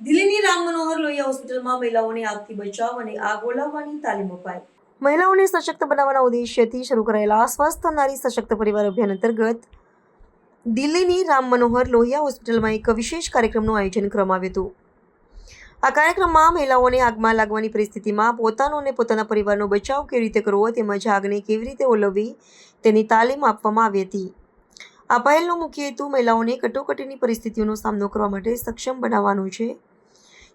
હોસ્પિટલમાં મહિલાઓને આગથી બચાવ અને આગ ઓલાવવાની તાલીમ અપાઈ. મહિલાઓને સશક્ત બનાવવાના ઉદ્દેશ્યથી શરૂ કરાયેલા સ્વસ્થ નારી સશક્ત પરિવાર અભિયાન અંતર્ગત દિલ્હીની રામ મનોહર લોહિયા હોસ્પિટલમાં એક વિશેષ કાર્યક્રમનું આયોજન કરવામાં હતું. આ કાર્યક્રમમાં મહિલાઓને આગમાં લાગવાની પરિસ્થિતિમાં પોતાનો અને પોતાના પરિવારનો બચાવ કેવી રીતે કરવો તેમજ આગને કેવી રીતે ઓલવવી તેની તાલીમ આપવામાં આવી હતી. આ પહેલનો મુખ્ય હેતુ મહિલાઓને કટોકટીની પરિસ્થિતિઓનો સામનો કરવા માટે સક્ષમ બનાવવાનો છે.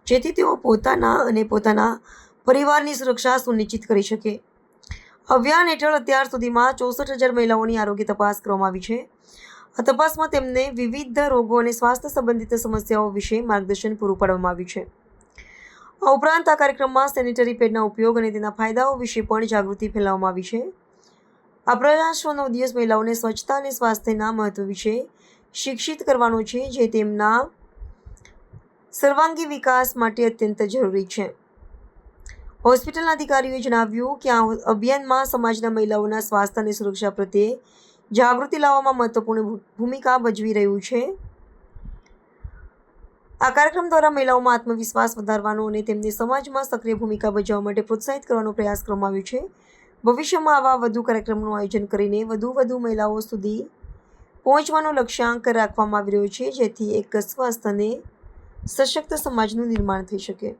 જેથી તેઓ પોતાના અને પોતાના પરિવારની સુરક્ષા સુનિશ્ચિત કરી શકે. અભિયાન હેઠળ અત્યાર સુધીમાં ચોસઠ હજાર મહિલાઓની આરોગ્ય તપાસ કરવામાં આવી છે. આ તપાસમાં તેમને વિવિધ રોગો અને સ્વાસ્થ્ય સંબંધિત સમસ્યાઓ વિશે માર્ગદર્શન પૂરું પાડવામાં આવ્યું છે. આ ઉપરાંત આ કાર્યક્રમમાં સેનિટરી પેડના ઉપયોગ અને તેના ફાયદાઓ વિશે પણ જાગૃતિ ફેલાવવામાં આવી છે. આ પ્રયાસોનો દિવસ મહિલાઓને સ્વચ્છતા અને સ્વાસ્થ્યના મહત્વ વિશે શિક્ષિત કરવાનો છે, જે તેમના સર્વાંગી વિકાસ માટે અત્યંત જરૂરી છે. હોસ્પિટલના અધિકારીઓએ જણાવ્યું કે આ અભિયાનમાં સમાજના મહિલાઓના સ્વાસ્થ્ય અને સુરક્ષા પ્રત્યે જાગૃતિ લાવવામાં મહત્વપૂર્ણ ભૂમિકા ભજવી રહ્યું છે. આ કાર્યક્રમ દ્વારા મહિલાઓમાં આત્મવિશ્વાસ વધારવાનો અને તેમને સમાજમાં સક્રિય ભૂમિકા ભજવવા માટે પ્રોત્સાહિત કરવાનો પ્રયાસ કરવામાં આવ્યો છે. ભવિષ્યમાં આવા વધુ કાર્યક્રમનું આયોજન કરીને વધુ વધુ મહિલાઓ સુધી પહોંચવાનો લક્ષ્યાંક રાખવામાં આવી રહ્યો છે, જેથી એક સ્વસ્થ અને સશક્ત સમાજનું નિર્માણ થઈ શકે.